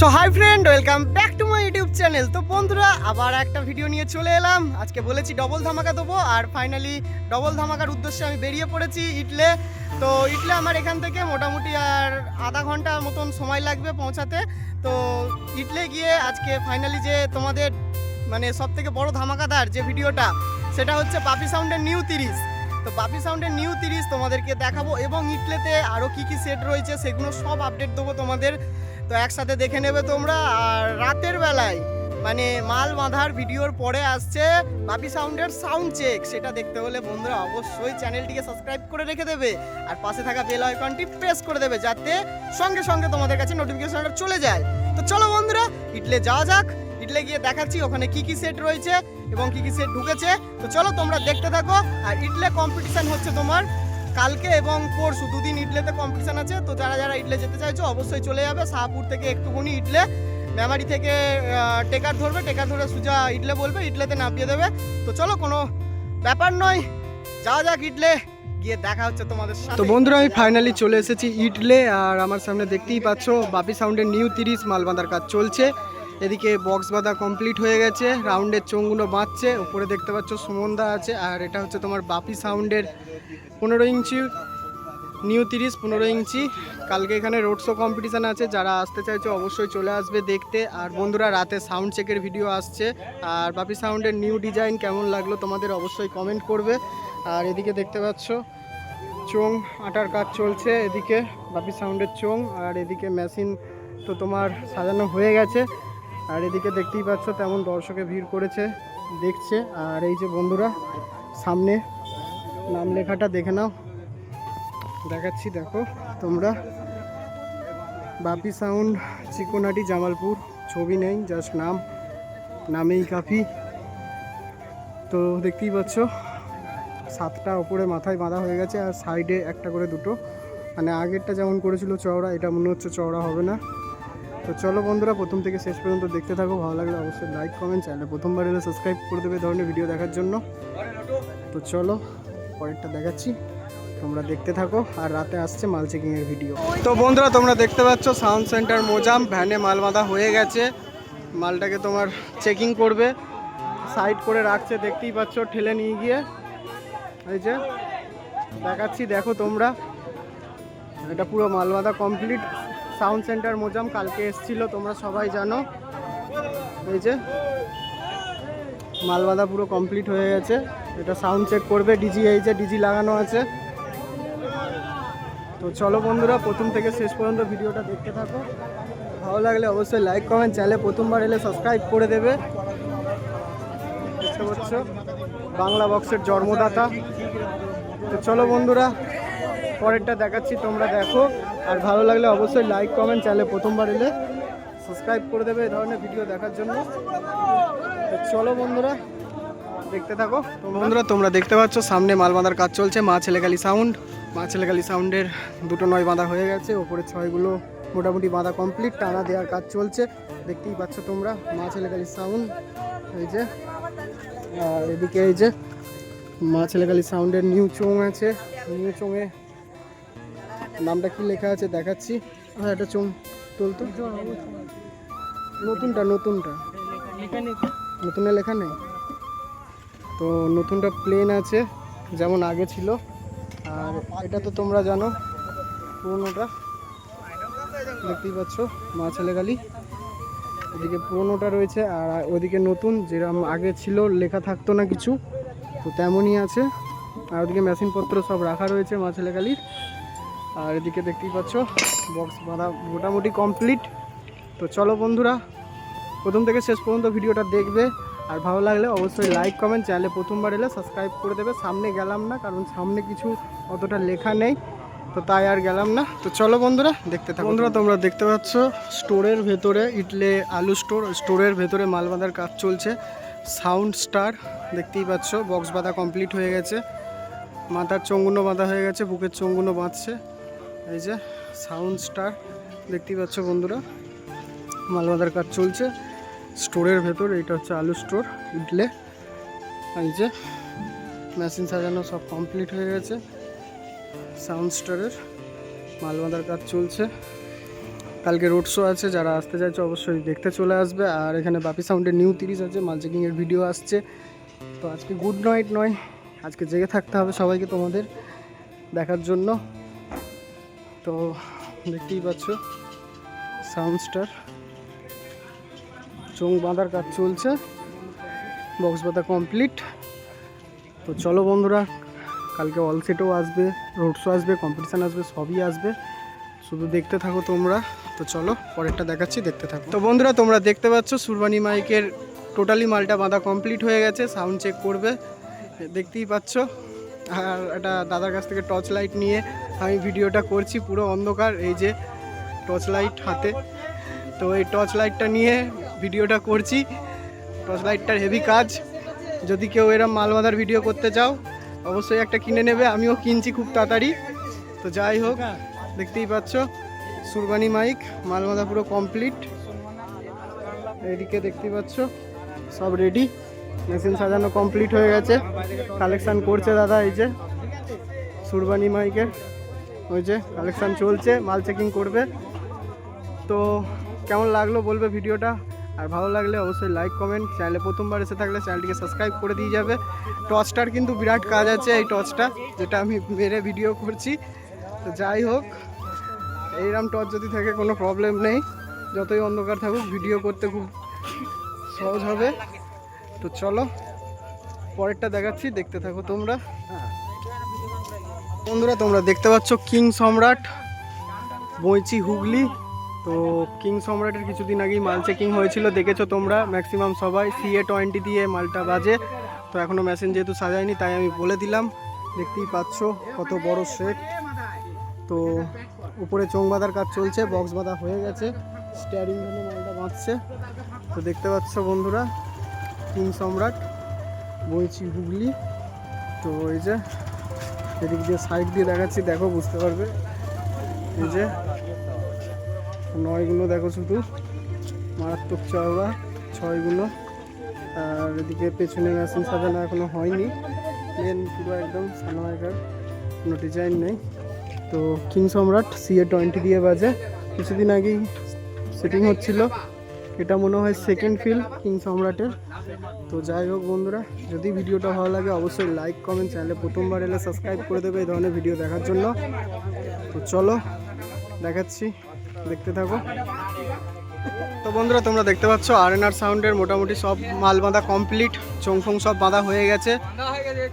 So hi friend welcome back to my YouTube channel তো বন্ধুরা, আবার একটা ভিডিও নিয়ে চলে এলাম। আজকে বলেছি ডবল ধামাকা দেবো, আর ফাইনালি ডবল ধামাকার উদ্দেশ্যে আমি বেরিয়ে পড়েছি ইটলে। তো ইটলে আমার এখান থেকে মোটামুটি আর আধা ঘণ্টার মতন সময় লাগবে পৌঁছাতে। তো ইটলে গিয়ে আজকে ফাইনালি যে তোমাদের মানে সব থেকে বড় ধামাকাদার যে ভিডিওটা, সেটা হচ্ছে পাপি সাউন্ডের নিউ তিরিশ। তো পাপি সাউন্ডের নিউ তিরিশ তোমাদেরকে দেখাবো, এবং ইটলেতে আরও কী কী সেট রয়েছে, সেগুলো সব আপডেট দেবো তোমাদের। তো একসাথে দেখে নেবে তোমরা। আর রাতের বেলায় মানে মাল বাঁধার ভিডিওর পরে আসছে বাপি সাউন্ডের সাউন্ড চেক সেটা দেখতে হলে বন্ধুরা অবশ্যই চ্যানেলটিকে সাবস্ক্রাইব করে রেখে দেবে। আর পাশে থাকা বেল আইকনটি প্রেস করে দেবে, যাতে সঙ্গে সঙ্গে তোমাদের কাছে নোটিফিকেশনটা চলে যায়। তো চলো বন্ধুরা, ইডলে যাওয়া যাক। ইডলে গিয়ে দেখাচ্ছি ওখানে কি কি সেট রয়েছে এবং কি কি সেট ঢুকেছে। তো চলো তোমরা দেখতে থাকো। আর ইডলে কম্পিটিশন হচ্ছে তোমার কালকে এবং পরশু দুদিন ইডলেতে কম্পিটিশন আছে। তো যারা যারা ইডলে যেতে চাইছো, অবশ্যই চলে যাবে। শাহপুর থেকে একটুখানি ইডলে। মেমারি থেকে টেকার ধরবে। টেকার ধরে সুজা ইডলে বলবে, ইডলেতে নামিয়ে দেবে। তো চলো, কোনো ব্যাপার নয়। যাওয়া যাক ইডলে। গিয়ে দেখা হচ্ছে তোমাদের সাথে। তো বন্ধুরা, আমি ফাইনালি চলে এসেছি ইডলে। আর আমার সামনে দেখতেই পাচ্ছো, বাপি সাউন্ডের নিউ তিরিশ মাল বাঁধার কাজ চলছে। এদিকে বক্স বাঁধা কমপ্লিট হয়ে গেছে রাউন্ডের চোঙগুলো বাঁধছে, উপরে দেখতে পাচ্ছ সুমনদা আছে, আর এটা হচ্ছে তোমার বাপি সাউন্ডের পনেরো ইঞ্চি নিউ তিরিশ পনেরো ইঞ্চি। কালকে এখানে রোড শো কম্পিটিশান আছে, যারা আসতে চাইছে অবশ্যই চলে আসবে দেখতে। আর বন্ধুরা, রাতে সাউন্ড চেকের ভিডিও আসছে। আর বাপি সাউন্ডের নিউ ডিজাইন কেমন লাগল তোমাদের অবশ্যই কমেন্ট করবে। আর এদিকে দেখতে পাচ্ছ চোং আটার কাজ চলছে এদিকে, বাপি সাউন্ডের চোং আর এদিকে মেশিন তো তোমার সাজানো হয়ে গেছে। আর এদিকে দেখতেই পাচ্ছ তেমন দর্শকে ভিড় করেছে, দেখছে। আর এই যে বন্ধুরা, সামনে নাম লেখাটা দেখে নাও। দেখাচ্ছি, দেখো তোমরা। বাপি সাউন্ড, চিকোনাটি, জামালপুর, ছবি নেই, জাস্ট নাম। নামেই কাফি। তো দেখতেই পাচ্ছ, সাতটা ওপরে মাথায় বাঁধা হয়ে গেছে, আর সাইডে একটা করে দুটো। মানে আগেরটা যেমন করেছিল চওড়া, এটা মনে হচ্ছে চওড়া হবে না। তো চলো বন্ধুরা, প্রথম থেকে শেষ পর্যন্ত দেখতে থাকো। ভালো লাগলে অবশ্যই লাইক কমেন্ট চ্যানেলে প্রথমবার এলে সাবস্ক্রাইব করে দেবে ধরনের ভিডিও দেখার জন্য। তো চলো, পরেরটা দেখাচ্ছি। তোমরা দেখতে থাকো, আর রাতে আসছে মাল চেকিংয়ের ভিডিও তো বন্ধুরা, তোমরা দেখতে পাচ্ছ সাউন্ড সেন্টার মোজাম ভ্যানে মাল বাঁধা হয়ে গেছে। মালটাকে তোমার চেকিং করবে। সাইড করে রাখছে, দেখতেই পাচ্ছ, ঠেলে নিয়ে গিয়ে। এই যে, দেখাচ্ছি, দেখো তোমরা। এটা পুরো মাল বাঁধা কমপ্লিট সাউন্ড সেন্টার মোজাম কালকে এসছিল, তোমরা সবাই জানো। এই যে মাল বাঁধা পুরো কমপ্লিট হয়ে গেছে। এটা সাউন্ড চেক করবে, ডিজি এই যে ডিজি লাগানো আছে। তো চলো বন্ধুরা, প্রথম থেকে শেষ পর্যন্ত ভিডিওটা দেখতে থাকো। ভালো লাগলে অবশ্যই লাইক কমেন্ট চ্যানেলে প্রথমবার এলে সাবস্ক্রাইব করে দেবে। বুঝতে পারছ? বাংলা বক্সের জন্মদাতা। তো চলো বন্ধুরা, পরেরটা দেখাচ্ছি, তোমরা দেখো। আর ভালো লাগলে অবশ্যই লাইক কমেন্ট চ্যানেলে প্রথমবার এলে সাবস্ক্রাইব করে দেবে এই ধরনের ভিডিও দেখার জন্য। চলো বন্ধুরা, দেখতে থাকো। তো বন্ধুরা, তোমরা দেখতে পাচ্ছ, সামনে মাল বাঁধার কাজ চলছে, মা ছেলেকালি সাউন্ড মা ছেলেকালি সাউন্ডের দুটো নয় বাঁধা হয়ে গেছে, ওপরে ছয়গুলো মোটামুটি বাঁধা কমপ্লিট টানা দেওয়ার কাজ চলছে। দেখতেই পাচ্ছ তোমরা, মা ছেলেকালি সাউন্ড এই যে, আর এদিকে এই যে, মা ছেলেকালি সাউন্ডের নিউ চোং আছে। নিউ চোঙে নামটা কি লেখা আছে দেখাচ্ছি। হ্যাঁ এটা চোং তুলতো। নতুনটা নতুনটা। নতুনে লেখা নেই? তো নতুনটা প্লেন আছে, যেমন আগে ছিল। আর এটা তো তোমরা জানো, পুরোনোটা। দেখতেই পাচ্ছ, মা ছেলেগালি ওদিকে পুরোনোটা রয়েছে, আর ওদিকে নতুন, যেরকম আগে ছিল, লেখা থাকতো না কিছু। তো তেমনই আছে। আর ওদিকে মেশিনপত্র সব রাখা রয়েছে মা ছেলেগালির আর এদিকে দেখতেই পাচ্ছ বক্স বাঁধা মোটামুটি কমপ্লিট তো চলো বন্ধুরা, প্রথম থেকে শেষ পর্যন্ত ভিডিওটা দেখবে। আর ভালো লাগলে অবশ্যই লাইক কমেন্ট চ্যানেলে প্রথমবার এলে সাবস্ক্রাইব করে দেবে। সামনে গেলাম না, কারণ সামনে কিছু অতটা লেখা নেই, তো তাই আর গেলাম না। তো চলো বন্ধুরা, দেখতে থাকো। বন্ধুরা, তোমরা দেখতে পাচ্ছ স্টোরের ভেতরে ইটলে আলু স্টোর স্টোরের ভেতরে মাল বাঁধার কাজ চলছে। সাউন্ড স্টার দেখতেই পাচ্ছ বক্স বাঁধা কমপ্লিট হয়ে গেছে। মাথার চঙ্গুনো বাঁধা হয়ে গেছে, বুকের চঙ্গুনো বাঁধছে। এই যে সাউন্ড স্টার, দেখতেই পাচ্ছ বন্ধুরা মাল বাঁধার কাজ চলছে। স্টোরের ভেতর এটা হচ্ছে আলু স্টোর, ইডলে। এই যে মেশিন সাজানো সব কমপ্লিট হয়ে গেছে। সাউন্ড স্টারের মাল বাঁধার কাজ চলছে। কালকে রোড শো আছে, যারা আসতে চাইছে অবশ্যই দেখতে চলে আসবে। আর এখানে বাপি সাউন্ডের নিউ তিরিশ আছে, মাল চেকিংয়ের ভিডিও আসছে। তো আজকে গুড নাইট নয়, আজকে জেগে থাকতে হবে সবাইকে তোমাদের দেখার জন্য। তো দেখতেই পাচ্ছ সাউন্ড স্টার চোং বাঁধার কাজ চলছে বক্স বাঁধা কমপ্লিট তো চলো বন্ধুরা, কালকে অল সেটও আসবে রোড শো আসবে কম্পিটিশান আসবে, সবই আসবে। শুধু দেখতে থাকো তোমরা। তো চলো, পরেরটা দেখাচ্ছি, দেখতে থাকো। তো বন্ধুরা, তোমরা দেখতে পাচ্ছ সুরবানি মাইকের টোটালি মালটা বাঁধা কমপ্লিট হয়ে গেছে সাউন্ড চেক করবে, দেখতেই পাচ্ছ। আর একটা দাদার কাছ থেকে টর্চ লাইট নিয়ে আমি ভিডিওটা করছি পুরো অন্ধকার, এই যে টর্চ লাইট হাতে। তো এই টর্চ লাইটটা নিয়ে ভিডিওটা করছি। টর্চ লাইটটার হেভি কাজ। যদি কেউ এরম মাল বাঁধার ভিডিও করতে চাও, অবশ্যই একটা কিনে নেবে। আমিও কিনছি খুব তাড়াতাড়ি। তো যাই হোক, দেখতেই পাচ্ছ, সুরবানি মাইক মাল বাঁধা পুরো কমপ্লিট এদিকে দেখতেই পাচ্ছ, সব রেডি মেশিন সাজানো কমপ্লিট হয়ে গেছে। কালেকশান করছে দাদা, এই যে সুরবানি মাইকের। ওই যে কালেকশান চলছে, মাল চেকিং করবে। তো কেমন লাগল বলবে ভিডিওটা? আর ভালো লাগলে অবশ্যই লাইক কমেন্ট চ্যানেলে প্রথমবার এসে থাকলে চ্যানেলটিকে সাবস্ক্রাইব করে দিয়ে যাবে। টর্চটার কিন্তু বিরাট কাজ আছে এই টর্চটা যেটা আমি মেরে ভিডিও করছি। তো যাই হোক এইরকম টর্চ যদি থাকে কোনো প্রবলেম নেই। যতই অন্ধকার থাকুক ভিডিও করতে খুব সহজ হবে। তো চলো, পরেরটা দেখাচ্ছি, দেখতে থাকো তোমরা। বন্ধুরা, তোমরা দেখতে পাচ্ছ কিং সম্রাট বইচি হুগলি। তো কিং সম্রাটের কিছুদিন আগেই মাল চেকিং হয়েছিল, দেখেছ তোমরা? ম্যাক্সিমাম সবাই সিএ টোয়েন্টি দিয়ে মালটা বাজে। তো এখনও মেশিন যেহেতু সাজায়নি, তাই আমি বলে দিলাম। দেখতেই পাচ্ছ কত বড় সেট তো উপরে চোং বাঁধার কাজ চলছে বক্স বাঁধা হয়ে গেছে। স্টিয়ারিং ধরে মালটা বাঁধছে। তো দেখতে পাচ্ছ বন্ধুরা, কিং সম্রাট বইচি হুগলি। তো এই যে এদিক দিয়ে সাইড দিয়ে দেখাচ্ছি, দেখো, বুঝতে পারবে? এই যে, নয়গুলো দেখো শুধু। মারাত্মক চওড়া, ছয়গুলো। আর এদিকে পেছনে মেশিন সাজানো এখনও হয়নি। প্লেন পুরো একদম সানোয়াইকার কোনো ডিজাইন নেই। তো কিং সম্রাট সিএ টোয়েন্টি দিয়ে বাজে। কিছুদিন আগেই সেটিং হচ্ছিল। এটা মনে হয় সেকেন্ড ফিল কিং সম্রাটের। তো যাই হোক বন্ধুরা, যদি ভিডিওটা ভালো লাগে অবশ্যই লাইক কমেন্ট চ্যানেলে প্রথমবার এলে সাবস্ক্রাইব করে দেবে এই ধরনের ভিডিও দেখার জন্য। তো চলো, দেখাচ্ছি, দেখতে থাকো। তো বন্ধুরা, তোমরা দেখতে পাচ্ছ আর এন আর সাউন্ডের মোটামুটি সব মাল বাঁধা কমপ্লিট চোংফোং সব বাঁধা হয়ে গেছে।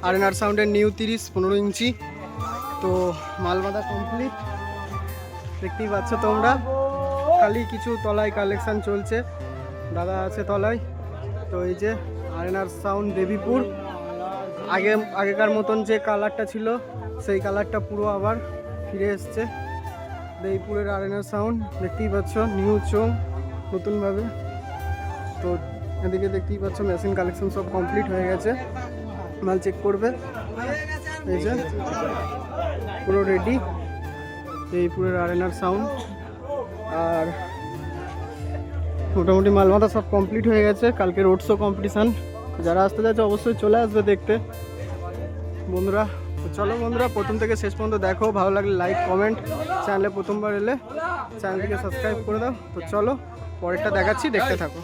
আর এন আর সাউন্ডের নিউ তিরিশ, পনেরো ইঞ্চি। তো মাল বাঁধা কমপ্লিট দেখতেই পাচ্ছ তোমরা। খালি কিছু তলায় কালেকশান চলছে। দাদা আছে তলায়। তো এই যে R N R sound Debipur. আগে, আগেকার মতন যে কালারটা ছিল, সেই কালারটা পুরো আবার ফিরে এসছে। দেবীপুরের আর এন আর সাউন্ড দেখতেই পাচ্ছ নিউ চোং নতুনভাবে। তো এদিকে দেখতেই পাচ্ছ মেশিন কালেকশন সব কমপ্লিট হয়ে গেছে। মাল চেক করবে। এই যে, পুরো রেডি দেবীপুরের আর এন আর সাউন্ড আর মোটামুটি মালমাতা সব কমপ্লিট হয়ে গেছে। কালকে রোড শো কম্পিটিশান যারা আসতে যাচ্ছে অবশ্যই চলে আসবে দেখতে। বন্ধুরা চলো বন্ধুরা, প্রথম থেকে শেষ পর্যন্ত দেখো। ভালো লাগলে লাইক কমেন্ট চ্যানেলে প্রথমবার এলে চ্যানেলটিকে সাবস্ক্রাইব করে দাও। তো চলো, পরেরটা দেখাচ্ছি, দেখতে থাকো।